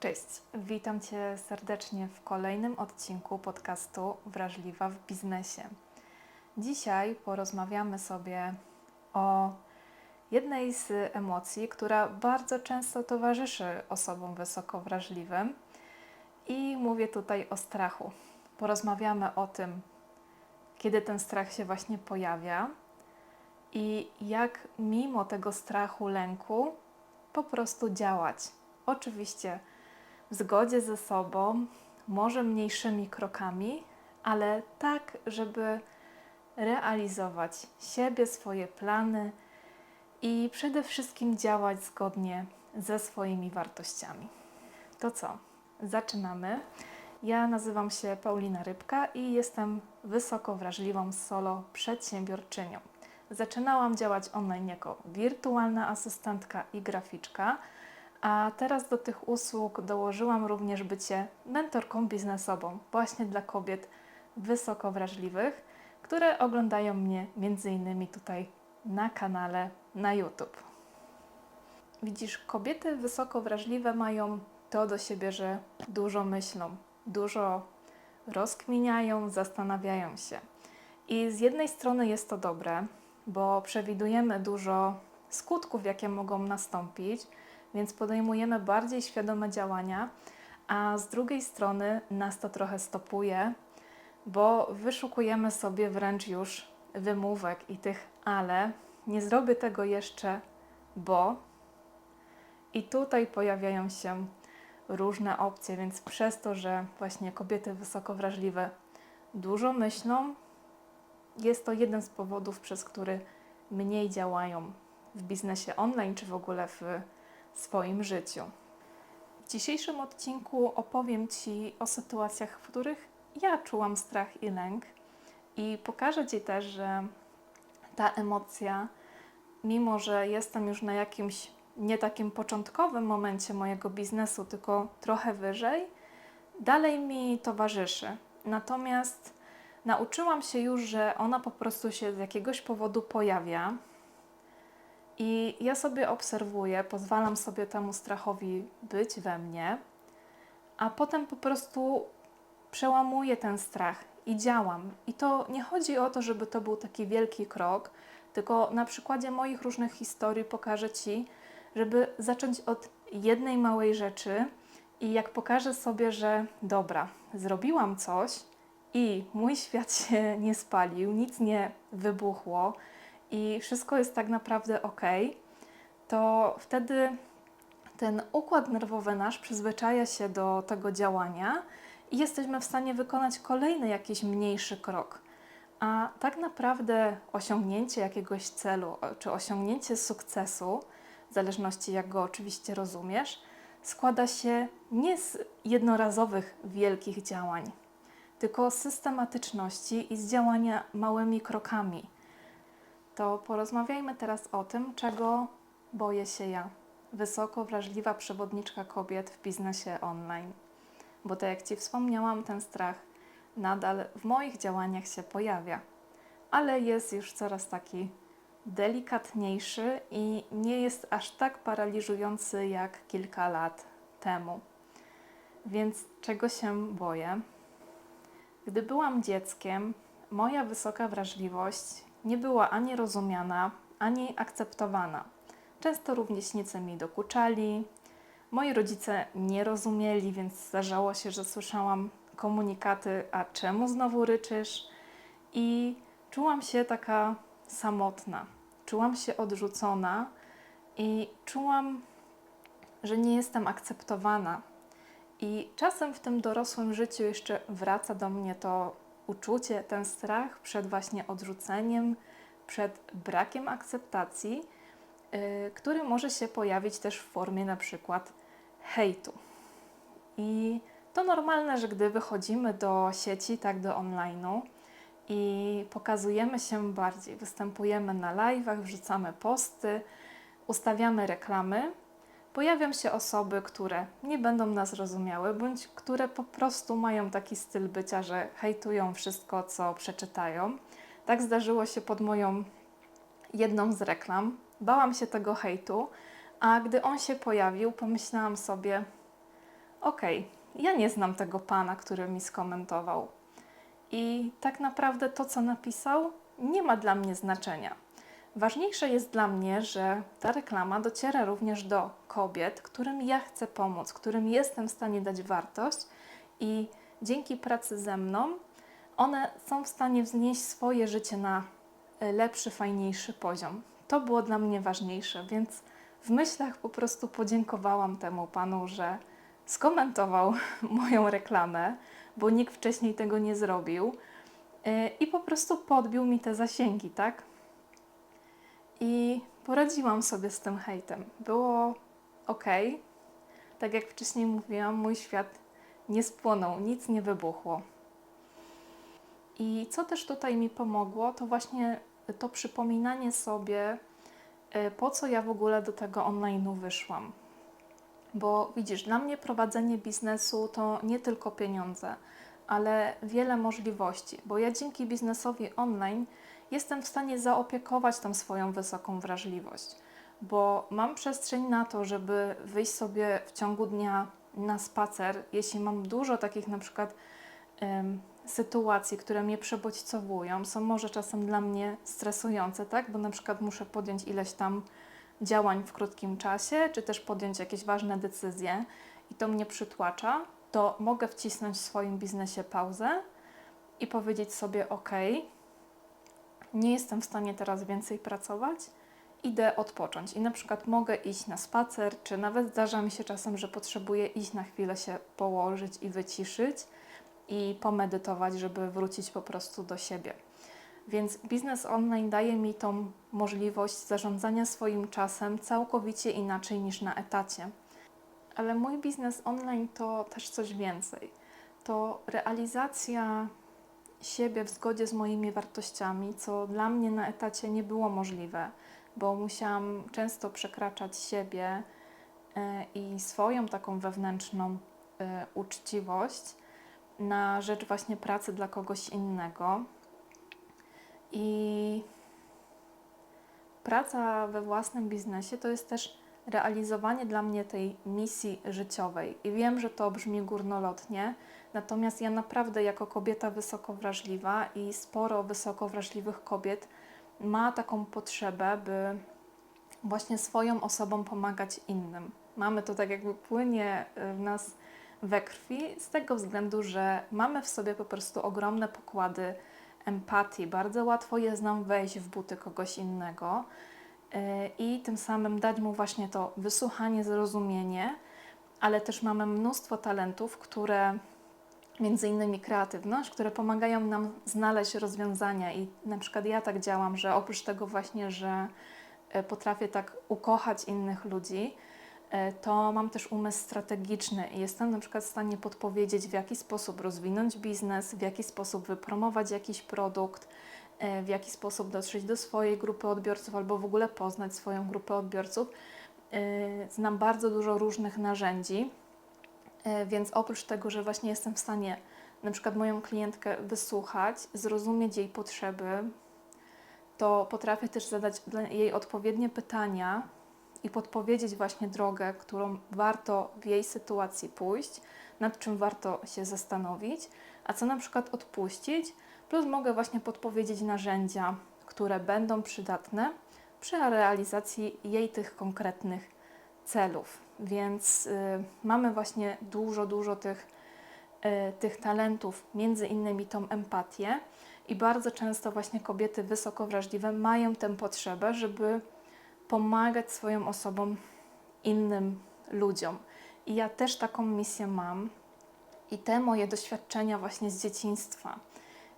Cześć, witam Cię serdecznie w kolejnym odcinku podcastu Wrażliwa w biznesie. Dzisiaj porozmawiamy sobie o jednej z emocji, która bardzo często towarzyszy osobom wysoko wrażliwym i mówię tutaj o strachu. Porozmawiamy o tym, kiedy ten strach się właśnie pojawia i jak mimo tego strachu, lęku po prostu działać. Oczywiście w zgodzie ze sobą, może mniejszymi krokami, ale tak, żeby realizować siebie, swoje plany i przede wszystkim działać zgodnie ze swoimi wartościami. To co? Zaczynamy. Ja nazywam się Paulina Rybka i jestem wysoko wrażliwą solo przedsiębiorczynią. Zaczynałam działać online jako wirtualna asystentka i graficzka, a teraz do tych usług dołożyłam również bycie mentorką biznesową właśnie dla kobiet wysoko wrażliwych, które oglądają mnie między innymi tutaj na kanale na YouTube. Widzisz, kobiety wysoko wrażliwe mają to do siebie, że dużo myślą, dużo rozkminiają, zastanawiają się. I z jednej strony jest to dobre, bo przewidujemy dużo skutków, jakie mogą nastąpić, więc podejmujemy bardziej świadome działania, a z drugiej strony nas to trochę stopuje, bo wyszukujemy sobie wręcz już wymówek i tych ale. Nie zrobię tego jeszcze, bo. I tutaj pojawiają się różne opcje, więc przez to, że właśnie kobiety wysoko wrażliwe dużo myślą, jest to jeden z powodów, przez który mniej działają w biznesie online czy w ogóle w swoim życiu. W dzisiejszym odcinku opowiem Ci o sytuacjach, w których ja czułam strach i lęk, i pokażę Ci też, że ta emocja, mimo że jestem już na jakimś nie takim początkowym momencie mojego biznesu, tylko trochę wyżej, dalej mi towarzyszy. Natomiast nauczyłam się już, że ona po prostu się z jakiegoś powodu pojawia i ja sobie obserwuję, pozwalam sobie temu strachowi być we mnie, a potem po prostu przełamuję ten strach i działam. I to nie chodzi o to, żeby to był taki wielki krok, tylko na przykładzie moich różnych historii pokażę Ci, żeby zacząć od jednej małej rzeczy i jak pokażę sobie, że dobra, zrobiłam coś i mój świat się nie spalił, nic nie wybuchło, i wszystko jest tak naprawdę ok, to wtedy ten układ nerwowy nasz przyzwyczaja się do tego działania i jesteśmy w stanie wykonać kolejny jakiś mniejszy krok. A tak naprawdę osiągnięcie jakiegoś celu, czy osiągnięcie sukcesu, w zależności jak go oczywiście rozumiesz, składa się nie z jednorazowych wielkich działań, tylko z systematyczności i z działania małymi krokami to porozmawiajmy teraz o tym, czego boję się ja, wysoko wrażliwa przewodniczka kobiet w biznesie online. Bo tak jak Ci wspomniałam, ten strach nadal w moich działaniach się pojawia, ale jest już coraz taki delikatniejszy i nie jest aż tak paraliżujący jak kilka lat temu. Więc czego się boję? Gdy byłam dzieckiem, moja wysoka wrażliwość nie była ani rozumiana, ani akceptowana. Często rówieśnicy mi dokuczali, moi rodzice nie rozumieli, więc zdarzało się, że słyszałam komunikaty: A czemu znowu ryczysz? I czułam się taka samotna, czułam się odrzucona i czułam, że nie jestem akceptowana. I czasem w tym dorosłym życiu jeszcze wraca do mnie to uczucie, ten strach przed właśnie odrzuceniem, przed brakiem akceptacji, yy, który może się pojawić też w formie na przykład hejtu. I to normalne, że gdy wychodzimy do sieci, tak do online'u i pokazujemy się bardziej, występujemy na live'ach, wrzucamy posty, ustawiamy reklamy, pojawią się osoby, które nie będą nas rozumiały, bądź które po prostu mają taki styl bycia, że hejtują wszystko, co przeczytają. Tak zdarzyło się pod moją jedną z reklam. Bałam się tego hejtu, a gdy on się pojawił, pomyślałam sobie: okej, ja nie znam tego pana, który mi skomentował. I tak naprawdę to, co napisał, nie ma dla mnie znaczenia. Ważniejsze jest dla mnie, że ta reklama dociera również do kobiet, którym ja chcę pomóc, którym jestem w stanie dać wartość i dzięki pracy ze mną one są w stanie wznieść swoje życie na e, lepszy, fajniejszy poziom. To było dla mnie ważniejsze, więc w myślach po prostu podziękowałam temu panu, że skomentował moją reklamę, bo nikt wcześniej tego nie zrobił e, i po prostu podbił mi te zasięgi, tak? I poradziłam sobie z tym hejtem. Było ok. Tak jak wcześniej mówiłam, mój świat nie spłonął, nic nie wybuchło. I co też tutaj mi pomogło, to właśnie to przypominanie sobie, y, po co ja w ogóle do tego online'u wyszłam. Bo widzisz, dla mnie prowadzenie biznesu to nie tylko pieniądze, ale wiele możliwości, bo ja dzięki biznesowi online jestem w stanie zaopiekować tą swoją wysoką wrażliwość, bo mam przestrzeń na to, żeby wyjść sobie w ciągu dnia na spacer, jeśli mam dużo takich na przykład em, sytuacji, które mnie przebodźcowują, są może czasem dla mnie stresujące, tak? Bo na przykład muszę podjąć ileś tam działań w krótkim czasie, czy też podjąć jakieś ważne decyzje i to mnie przytłacza, to mogę wcisnąć w swoim biznesie pauzę i powiedzieć sobie: OK, nie jestem w stanie teraz więcej pracować, idę odpocząć. I na przykład mogę iść na spacer, czy nawet zdarza mi się czasem, że potrzebuję iść na chwilę się położyć i wyciszyć i pomedytować, żeby wrócić po prostu do siebie. Więc biznes online daje mi tą możliwość zarządzania swoim czasem całkowicie inaczej niż na etacie. Ale mój biznes online to też coś więcej. To realizacja siebie w zgodzie z moimi wartościami, co dla mnie na etacie nie było możliwe, bo musiałam często przekraczać siebie e, i swoją taką wewnętrzną e, uczciwość na rzecz właśnie pracy dla kogoś innego. I praca we własnym biznesie to jest też realizowanie dla mnie tej misji życiowej. I wiem, że to brzmi górnolotnie, natomiast ja naprawdę, jako kobieta wysoko wrażliwa i sporo wysoko wrażliwych kobiet, ma taką potrzebę, by właśnie swoją osobą pomagać innym. Mamy to tak, jakby płynie w nas we krwi, z tego względu, że mamy w sobie po prostu ogromne pokłady empatii. Bardzo łatwo jest nam wejść w buty kogoś innego i tym samym dać mu właśnie to wysłuchanie, zrozumienie, ale też mamy mnóstwo talentów, które między innymi kreatywność, które pomagają nam znaleźć rozwiązania. I na przykład ja tak działam, że oprócz tego właśnie, że e, potrafię tak ukochać innych ludzi, e, to mam też umysł strategiczny. I jestem na przykład w stanie podpowiedzieć, w jaki sposób rozwinąć biznes, w jaki sposób wypromować jakiś produkt, w jaki sposób dotrzeć do swojej grupy odbiorców albo w ogóle poznać swoją grupę odbiorców. Znam bardzo dużo różnych narzędzi, więc oprócz tego, że właśnie jestem w stanie na przykład moją klientkę wysłuchać, zrozumieć jej potrzeby, to potrafię też zadać jej odpowiednie pytania i podpowiedzieć właśnie drogę, którą warto w jej sytuacji pójść, nad czym warto się zastanowić, a co na przykład odpuścić, plus mogę właśnie podpowiedzieć narzędzia, które będą przydatne przy realizacji jej tych konkretnych celów. Więc y, mamy właśnie dużo, dużo tych, y, tych talentów, między innymi tą empatię. I bardzo często właśnie kobiety wysoko wrażliwe mają tę potrzebę, żeby pomagać swoją osobom innym ludziom. I ja też taką misję mam. I te moje doświadczenia właśnie z dzieciństwa,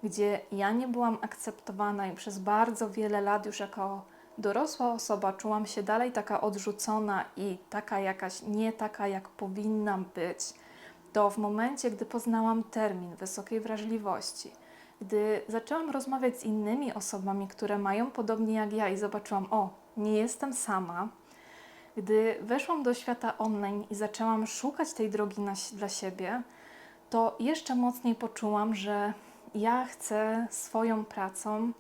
gdzie ja nie byłam akceptowana i przez bardzo wiele lat już jako dorosła osoba czułam się dalej taka odrzucona i taka jakaś nie taka, jak powinnam być, to w momencie, gdy poznałam termin wysokiej wrażliwości, gdy zaczęłam rozmawiać z innymi osobami, które mają podobnie jak ja i zobaczyłam, o, nie jestem sama, gdy weszłam do świata online i zaczęłam szukać tej drogi na, dla siebie, to jeszcze mocniej poczułam, że ja chcę swoją pracą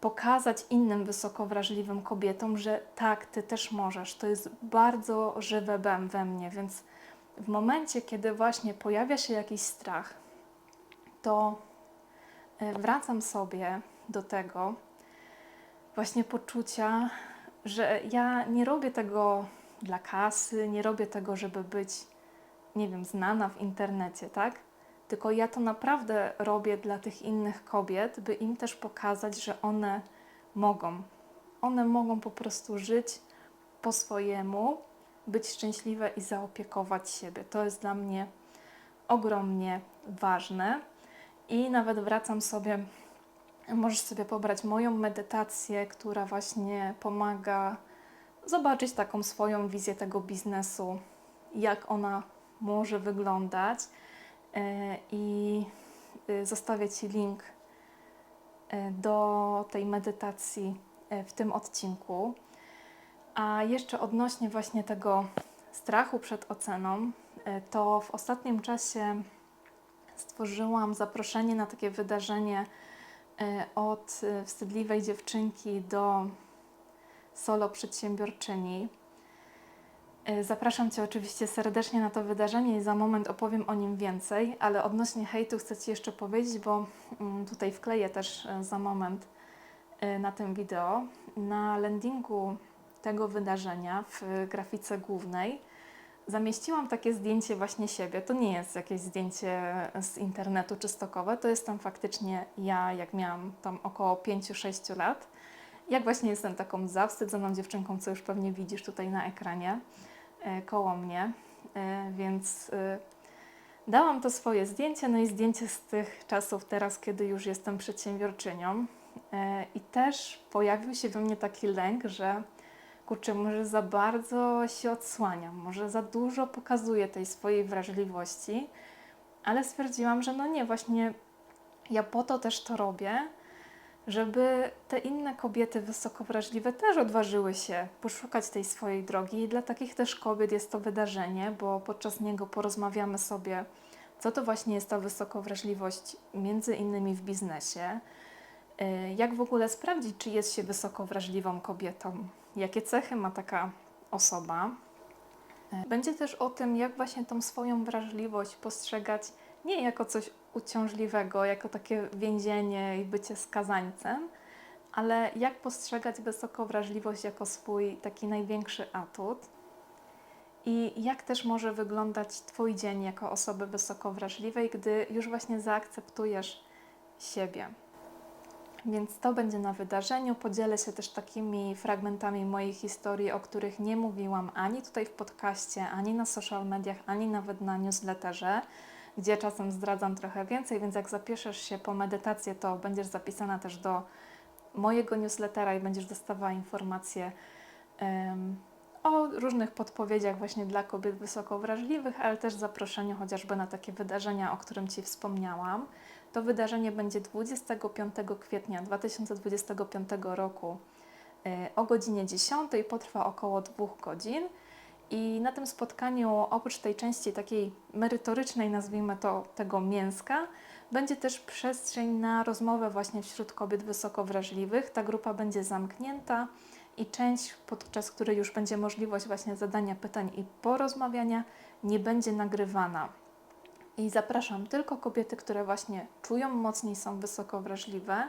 pokazać innym wysoko wrażliwym kobietom, że tak, ty też możesz. To jest bardzo żywe we mnie, więc w momencie, kiedy właśnie pojawia się jakiś strach, to e, wracam sobie do tego właśnie poczucia, że ja nie robię tego dla kasy, nie robię tego, żeby być, nie wiem, znana w internecie, tak? Tylko ja to naprawdę robię dla tych innych kobiet, by im też pokazać, że one mogą. One mogą po prostu żyć po swojemu, być szczęśliwe i zaopiekować siebie. To jest dla mnie ogromnie ważne. I nawet wracam sobie, możesz sobie pobrać moją medytację, która właśnie pomaga zobaczyć taką swoją wizję tego biznesu, jak ona może wyglądać. E, I y, zostawię Ci link e, do tej medytacji e, w tym odcinku. A jeszcze odnośnie właśnie tego strachu przed oceną, to w ostatnim czasie stworzyłam zaproszenie na takie wydarzenie od wstydliwej dziewczynki do solo przedsiębiorczyni. E, Zapraszam Cię oczywiście serdecznie na to wydarzenie i za moment opowiem o nim więcej, ale odnośnie hejtu chcę Ci jeszcze powiedzieć, bo mm, tutaj wkleję też e, za moment e, na tym wideo. Na landingu tego wydarzenia w grafice głównej zamieściłam takie zdjęcie właśnie siebie. To nie jest jakieś zdjęcie z internetu czy stokowe, to jest tam faktycznie ja, jak miałam tam około 5-6 lat. Jak właśnie jestem taką zawstydzoną dziewczynką, co już pewnie widzisz tutaj na ekranie koło mnie, e, więc e, dałam to swoje zdjęcie, no i zdjęcie z tych czasów teraz, kiedy już jestem przedsiębiorczynią. I też pojawił się we mnie taki lęk, że kurczę, może za bardzo się odsłaniam, może za dużo pokazuję tej swojej wrażliwości, ale stwierdziłam, że no nie, właśnie ja po to też to robię, żeby te inne kobiety wysoko wrażliwe też odważyły się poszukać tej swojej drogi. I dla takich też kobiet jest to wydarzenie, bo podczas niego porozmawiamy sobie, co to właśnie jest ta wysoko wrażliwość, między innymi w biznesie. Y, jak w ogóle sprawdzić, czy jest się wysoko wrażliwą kobietą? Jakie cechy ma taka osoba? Y, będzie też o tym, jak właśnie tą swoją wrażliwość postrzegać nie jako coś uciążliwego, jako takie więzienie i bycie skazańcem, ale jak postrzegać wysoką wrażliwość jako swój taki największy atut i jak też może wyglądać Twój dzień jako osoby wysoko wrażliwej, gdy już właśnie zaakceptujesz siebie. Więc to będzie na wydarzeniu. Podzielę się też takimi fragmentami mojej historii, o których nie mówiłam ani tutaj w podcaście, ani na social mediach, ani nawet na newsletterze gdzie czasem zdradzam trochę więcej, więc jak zapiszesz się po medytację, to będziesz zapisana też do mojego newslettera i będziesz dostawała informacje um, o różnych podpowiedziach właśnie dla kobiet wysoko wrażliwych, ale też zaproszeniu chociażby na takie wydarzenia, o którym Ci wspomniałam. To wydarzenie będzie 25 kwietnia 2025 roku y, o godzinie 10, potrwa około dwóch godzin. I na tym spotkaniu, oprócz tej części takiej merytorycznej, nazwijmy to tego mięska, będzie też przestrzeń na rozmowę właśnie wśród kobiet wysoko wrażliwych. Ta grupa będzie zamknięta i część, podczas której już będzie możliwość właśnie zadania pytań i porozmawiania, nie będzie nagrywana. I zapraszam tylko kobiety, które właśnie czują mocniej, są wysoko wrażliwe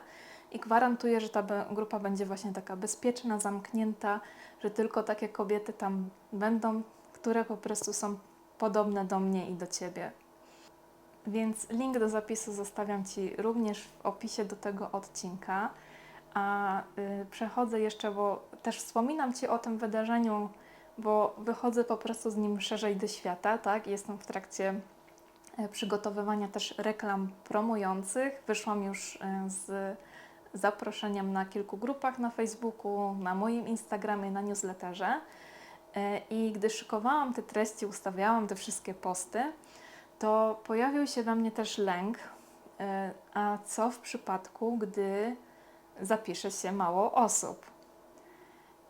i gwarantuję, że ta grupa będzie właśnie taka bezpieczna, zamknięta, że tylko takie kobiety tam będą, które po prostu są podobne do mnie i do Ciebie. Więc link do zapisu zostawiam Ci również w opisie do tego odcinka. A y, przechodzę jeszcze, bo też wspominam Ci o tym wydarzeniu, bo wychodzę po prostu z nim szerzej do świata, tak? Jestem w trakcie y, przygotowywania też reklam promujących. Wyszłam już y, z zaproszeniem na kilku grupach na Facebooku, na moim Instagramie, na newsletterze. E, I gdy szykowałam te treści, ustawiałam te wszystkie posty, to pojawił się we mnie też lęk, e, a co w przypadku, gdy zapisze się mało osób?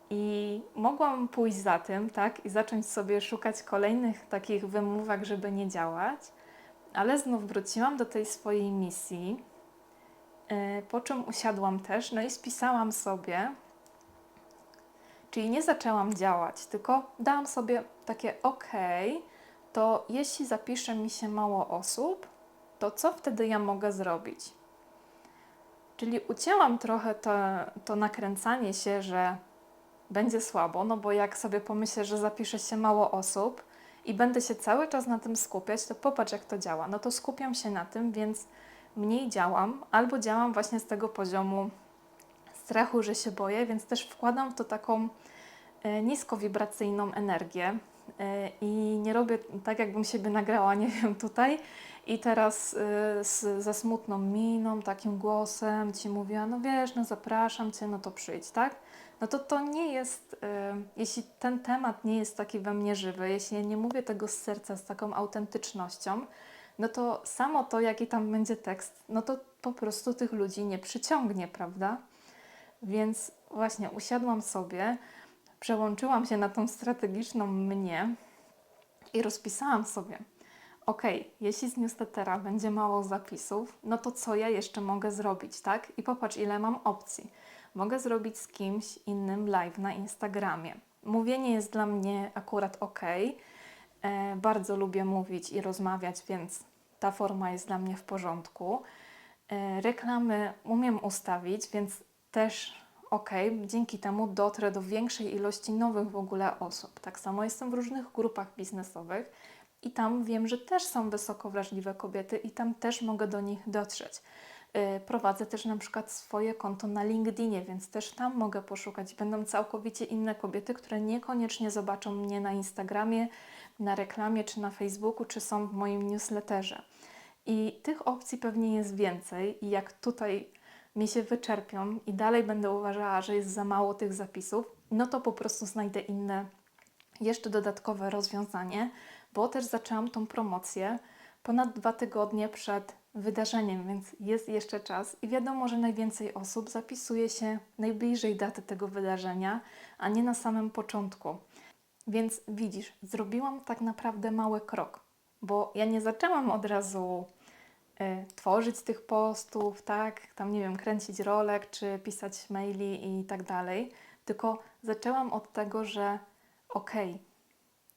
I mogłam pójść za tym, tak, i zacząć sobie szukać kolejnych takich wymówek, żeby nie działać, ale znów wróciłam do tej swojej misji, po czym usiadłam też, no i spisałam sobie, czyli nie zaczęłam działać, tylko dałam sobie takie OK, to jeśli zapisze mi się mało osób, to co wtedy ja mogę zrobić? Czyli ucięłam trochę to, to nakręcanie się, że będzie słabo, no bo jak sobie pomyślę, że zapisze się mało osób i będę się cały czas na tym skupiać, to popatrz jak to działa. No to skupiam się na tym, więc mniej działam, albo działam właśnie z tego poziomu strachu, że się boję, więc też wkładam w to taką e, niskowibracyjną energię e, i nie robię tak, jakbym siebie nagrała, nie wiem, tutaj i teraz e, z, ze smutną miną, takim głosem Ci mówiła, no wiesz, no zapraszam Cię, no to przyjdź, tak? No to to nie jest, jeśli ten temat nie jest taki we mnie żywy, jeśli ja nie mówię tego z serca, z taką autentycznością, no to samo to, jaki tam będzie tekst, no to po prostu tych ludzi nie przyciągnie, prawda? Więc właśnie usiadłam sobie, przełączyłam się na tą strategiczną mnie i rozpisałam sobie, ok, jeśli z newslettera będzie mało zapisów, no to co ja jeszcze mogę zrobić, tak? I popatrz, ile mam opcji. Mogę zrobić z kimś innym live na Instagramie. Mówienie jest dla mnie akurat ok. E, bardzo lubię mówić i rozmawiać, więc ta forma jest dla mnie w porządku. E, reklamy umiem ustawić, więc też ok, dzięki temu dotrę do większej ilości nowych w ogóle osób. Tak samo jestem w różnych grupach biznesowych i tam wiem, że też są wysoko wrażliwe kobiety i tam też mogę do nich dotrzeć. Yy, Prowadzę też na przykład swoje konto na LinkedInie, więc też tam mogę poszukać. Będą całkowicie inne kobiety, które niekoniecznie zobaczą mnie na Instagramie, na reklamie, czy na Facebooku, czy są w moim newsletterze. I tych opcji pewnie jest więcej, i jak tutaj mi się wyczerpią i dalej będę uważała, że jest za mało tych zapisów, no to po prostu znajdę inne, jeszcze dodatkowe rozwiązanie, bo też zaczęłam tą promocję ponad dwa tygodnie przed wydarzeniem, więc jest jeszcze czas i wiadomo, że najwięcej osób zapisuje się najbliżej daty tego wydarzenia, a nie na samym początku. Więc widzisz, zrobiłam tak naprawdę mały krok, bo ja nie zaczęłam od razu y, tworzyć tych postów, tak, tam nie wiem, kręcić rolek, czy pisać maili i tak dalej, tylko zaczęłam od tego, że okej, okay,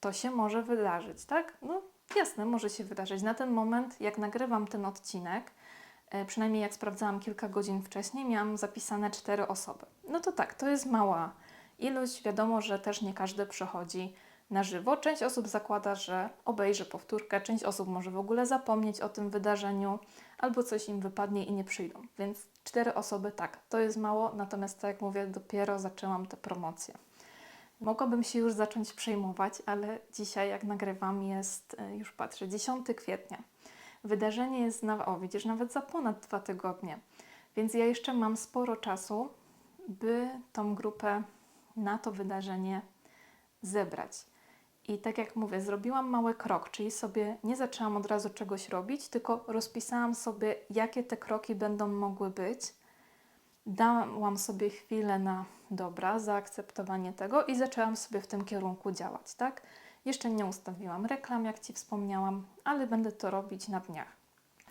to się może wydarzyć, tak? No jasne, może się wydarzyć. Na ten moment, jak nagrywam ten odcinek, y, przynajmniej jak sprawdzałam kilka godzin wcześniej, miałam zapisane cztery osoby. No to tak, to jest mała ilość. Wiadomo, że też nie każdy przychodzi na żywo. Część osób zakłada, że obejrzy powtórkę, część osób może w ogóle zapomnieć o tym wydarzeniu, albo coś im wypadnie i nie przyjdą. Więc cztery osoby tak, to jest mało, natomiast tak jak mówię, dopiero zaczęłam te promocje. Mogłabym się już zacząć przejmować, ale dzisiaj, jak nagrywam, jest e, już patrzę, 10 kwietnia. Wydarzenie jest, na, o widzisz, nawet za ponad dwa tygodnie, więc ja jeszcze mam sporo czasu, by tą grupę na to wydarzenie zebrać. I tak jak mówię, zrobiłam mały krok, czyli sobie nie zaczęłam od razu czegoś robić, tylko rozpisałam sobie, jakie te kroki będą mogły być. Dałam sobie chwilę na dobra, zaakceptowanie tego i zaczęłam sobie w tym kierunku działać, tak? Jeszcze nie ustawiłam reklam, jak Ci wspomniałam, ale będę to robić na dniach.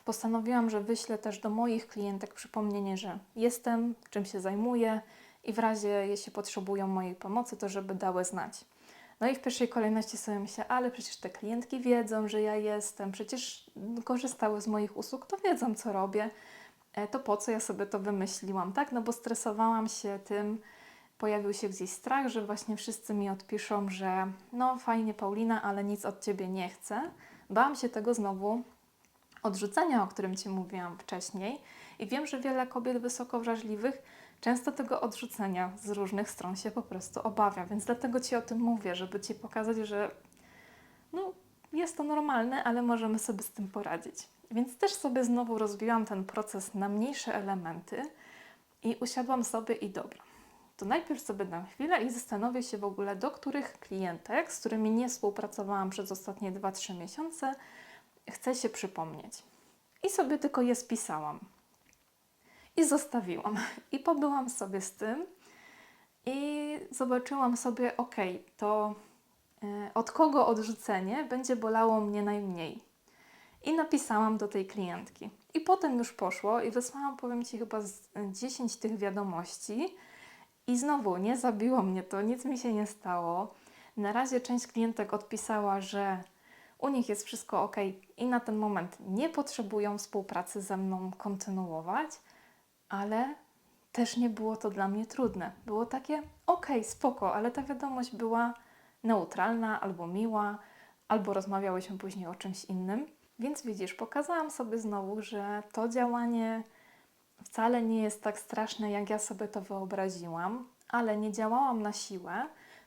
Postanowiłam, że wyślę też do moich klientek przypomnienie, że jestem, czym się zajmuję i w razie, jeśli potrzebują mojej pomocy, to żeby dały znać. No i w pierwszej kolejności sobie myślę, ale przecież te klientki wiedzą, że ja jestem, przecież korzystały z moich usług, to wiedzą, co robię. E, to po co ja sobie to wymyśliłam, tak? No bo stresowałam się tym, pojawił się gdzieś strach, że właśnie wszyscy mi odpiszą, że no fajnie Paulina, ale nic od Ciebie nie chcę. Bałam się tego znowu odrzucenia, o którym Ci mówiłam wcześniej i wiem, że wiele kobiet wysoko wrażliwych często tego odrzucenia z różnych stron się po prostu obawia, więc dlatego Ci o tym mówię, żeby Ci pokazać, że no, jest to normalne, ale możemy sobie z tym poradzić. Więc też sobie znowu rozwijałam ten proces na mniejsze elementy i usiadłam sobie i dobra. To najpierw sobie dam chwilę i zastanowię się w ogóle, do których klientek, z którymi nie współpracowałam przez ostatnie 2-3 miesiące, chcę się przypomnieć. I sobie tylko je spisałam i zostawiłam. I pobyłam sobie z tym i zobaczyłam sobie, ok, to y, od kogo odrzucenie będzie bolało mnie najmniej. I napisałam do tej klientki. I potem już poszło i wysłałam, powiem Ci, chyba z 10 tych wiadomości. I znowu nie zabiło mnie to, nic mi się nie stało. Na razie część klientek odpisała, że u nich jest wszystko ok i na ten moment nie potrzebują współpracy ze mną kontynuować, ale też nie było to dla mnie trudne. Było takie ok, spoko, ale ta wiadomość była neutralna albo miła, albo rozmawiałyśmy później o czymś innym. Więc widzisz, pokazałam sobie znowu, że to działanie wcale nie jest tak straszne, jak ja sobie to wyobraziłam, ale nie działałam na siłę,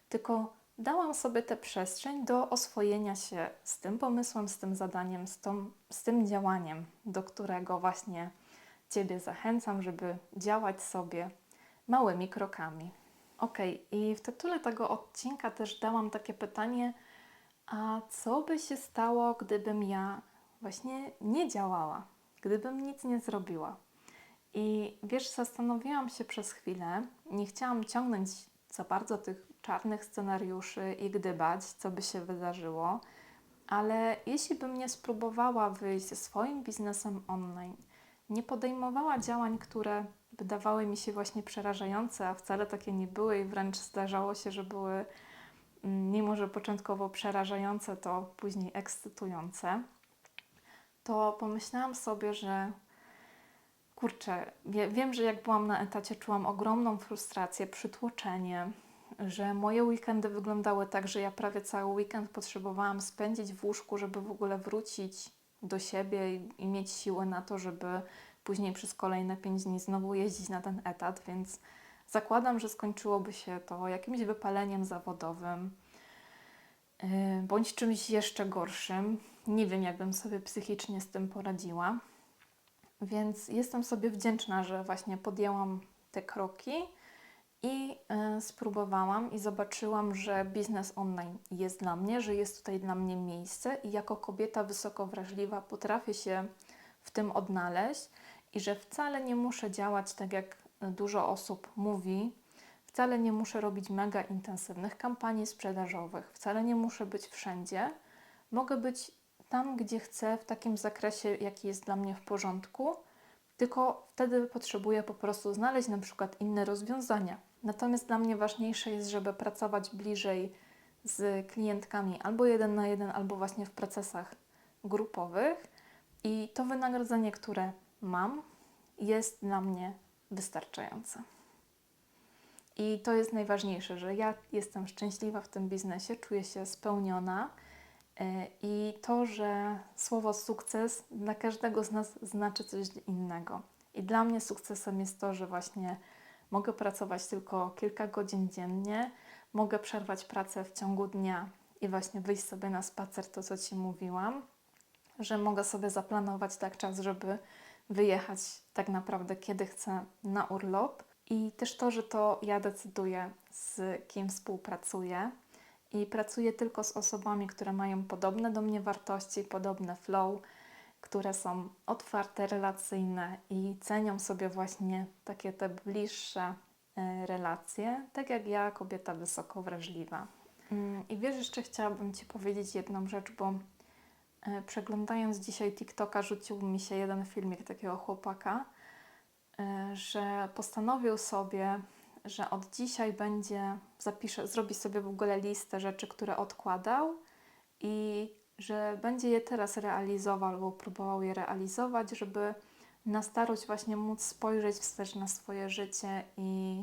tylko dałam sobie tę przestrzeń do oswojenia się z tym pomysłem, z tym zadaniem, z, tą, z tym działaniem, do którego właśnie Ciebie zachęcam, żeby działać sobie małymi krokami. Ok, i w tytule tego odcinka też dałam takie pytanie, a co by się stało, gdybym ja właśnie nie działała, gdybym nic nie zrobiła? I wiesz, zastanowiłam się przez chwilę, nie chciałam ciągnąć za bardzo tych czarnych scenariuszy i gdybać, co by się wydarzyło, ale jeśli bym nie spróbowała wyjść ze swoim biznesem online, nie podejmowała działań, które wydawały mi się właśnie przerażające, a wcale takie nie były i wręcz zdarzało się, że były, mm, mimo że początkowo przerażające, to później ekscytujące, to pomyślałam sobie, że kurczę, wie, wiem, że jak byłam na etacie, czułam ogromną frustrację, przytłoczenie, że moje weekendy wyglądały tak, że ja prawie cały weekend potrzebowałam spędzić w łóżku, żeby w ogóle wrócić do siebie i, mieć siłę na to, żeby później przez kolejne pięć dni znowu jeździć na ten etat, więc zakładam, że skończyłoby się to jakimś wypaleniem zawodowym yy, bądź czymś jeszcze gorszym. Nie wiem, jakbym sobie psychicznie z tym poradziła. Więc jestem sobie wdzięczna, że właśnie podjęłam te kroki i y, spróbowałam i zobaczyłam, że biznes online jest dla mnie, że jest tutaj dla mnie miejsce i jako kobieta wysoko wrażliwa potrafię się w tym odnaleźć i że wcale nie muszę działać tak, jak dużo osób mówi, wcale nie muszę robić mega intensywnych kampanii sprzedażowych, wcale nie muszę być wszędzie. Mogę być tam, gdzie chcę, w takim zakresie, jaki jest dla mnie w porządku, tylko wtedy potrzebuję po prostu znaleźć na przykład inne rozwiązania. Natomiast dla mnie ważniejsze jest, żeby pracować bliżej z klientkami albo jeden na jeden, albo właśnie w procesach grupowych i to wynagrodzenie, które mam, jest dla mnie wystarczające. I to jest najważniejsze, że ja jestem szczęśliwa w tym biznesie, czuję się spełniona I to, że słowo sukces dla każdego z nas znaczy coś innego. I dla mnie sukcesem jest to, że właśnie mogę pracować tylko kilka godzin dziennie, mogę przerwać pracę w ciągu dnia i właśnie wyjść sobie na spacer, to co Ci mówiłam, że mogę sobie zaplanować tak czas, żeby wyjechać tak naprawdę kiedy chcę na urlop. I też to, że to ja decyduję, z kim współpracuję, i pracuję tylko z osobami, które mają podobne do mnie wartości, podobne flow, które są otwarte, relacyjne i cenią sobie właśnie takie te bliższe e, relacje, tak jak ja, kobieta wysoko wrażliwa. Mm, I wiesz, jeszcze chciałabym Ci powiedzieć jedną rzecz, bo e, przeglądając dzisiaj TikToka, rzucił mi się jeden filmik takiego chłopaka, e, że postanowił sobie że od dzisiaj będzie, zapisze, zrobi sobie w ogóle listę rzeczy, które odkładał i że będzie je teraz realizował albo próbował je realizować, żeby na starość właśnie móc spojrzeć wstecz na swoje życie i,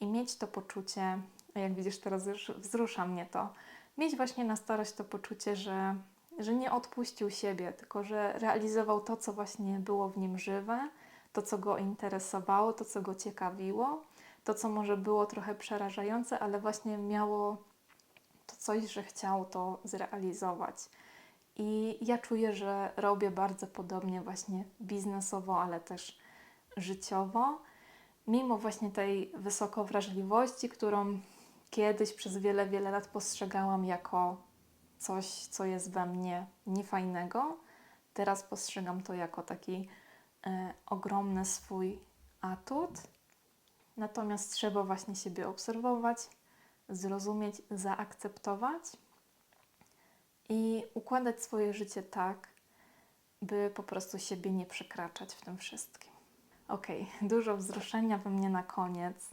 i mieć to poczucie, jak widzisz teraz już wzrusza mnie to, mieć właśnie na starość to poczucie, że, że nie odpuścił siebie, tylko że realizował to, co właśnie było w nim żywe, to, co go interesowało, to, co go ciekawiło to, co może było trochę przerażające, ale właśnie miało to coś, że chciał to zrealizować. I ja czuję, że robię bardzo podobnie właśnie biznesowo, ale też życiowo, mimo właśnie tej wysokowrażliwości, którą kiedyś przez wiele, wiele lat postrzegałam jako coś, co jest we mnie niefajnego. Teraz postrzegam to jako taki e, ogromny swój atut Natomiast trzeba właśnie siebie obserwować, zrozumieć, zaakceptować i układać swoje życie tak, by po prostu siebie nie przekraczać w tym wszystkim. Ok, dużo wzruszenia we mnie na koniec,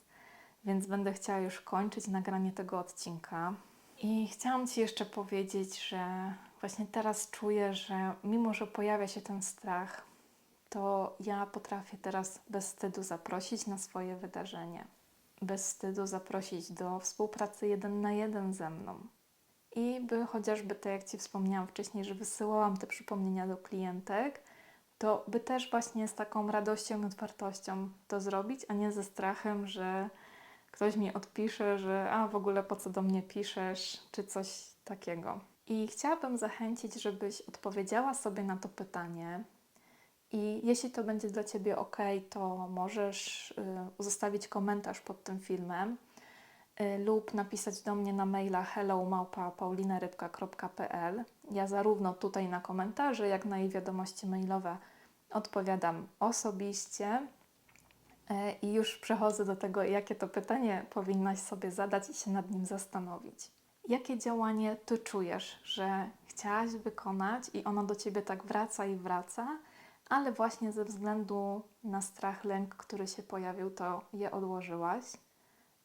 więc będę chciała już kończyć nagranie tego odcinka. I chciałam Ci jeszcze powiedzieć, że Właśnie teraz czuję, że mimo, że pojawia się ten strach, to ja potrafię teraz bez wstydu zaprosić na swoje wydarzenie. Bez wstydu zaprosić do współpracy jeden na jeden ze mną. I by chociażby, tak jak Ci wspomniałam wcześniej, że wysyłałam te przypomnienia do klientek, to by też właśnie z taką radością i otwartością to zrobić, a nie ze strachem, że ktoś mi odpisze, że a w ogóle po co do mnie piszesz, czy coś takiego. I chciałabym zachęcić, żebyś odpowiedziała sobie na to pytanie. I jeśli to będzie dla Ciebie ok, to możesz y, zostawić komentarz pod tym filmem y, lub napisać do mnie na maila hello@paulinarybka.pl. Ja zarówno tutaj na komentarze, jak na jej wiadomości mailowe odpowiadam osobiście. E, I już przechodzę do tego, jakie to pytanie powinnaś sobie zadać i się nad nim zastanowić. Jakie działanie ty czujesz, że chciałaś wykonać i ono do ciebie tak wraca i wraca, ale właśnie ze względu na strach, lęk, który się pojawił, to je odłożyłaś?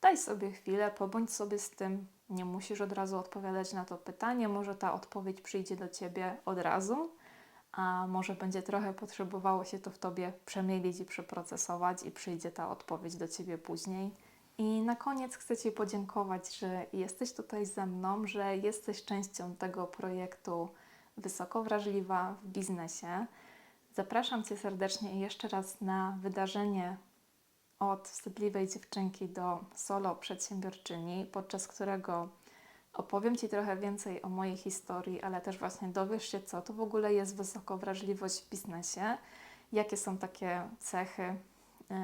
Daj sobie chwilę, pobądź sobie z tym. Nie musisz od razu odpowiadać na to pytanie, może ta odpowiedź przyjdzie do ciebie od razu a może będzie trochę potrzebowało się to w tobie przemielić i przeprocesować, i przyjdzie ta odpowiedź do ciebie później. I na koniec chcę Ci podziękować, że jesteś tutaj ze mną, że jesteś częścią tego projektu Wysoko Wrażliwa w biznesie. Zapraszam Cię serdecznie jeszcze raz na wydarzenie od wstydliwej dziewczynki do solo przedsiębiorczyni, podczas którego Opowiem Ci trochę więcej o mojej historii, ale też właśnie dowiesz się, co to w ogóle jest wysokowrażliwość w biznesie, jakie są takie cechy y,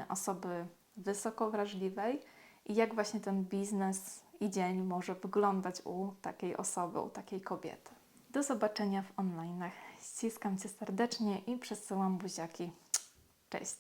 osoby wysokowrażliwej i jak właśnie ten biznes i dzień może wyglądać u takiej osoby, u takiej kobiety. Do zobaczenia w online'ach. Ściskam Cię serdecznie i przesyłam buziaki. Cześć!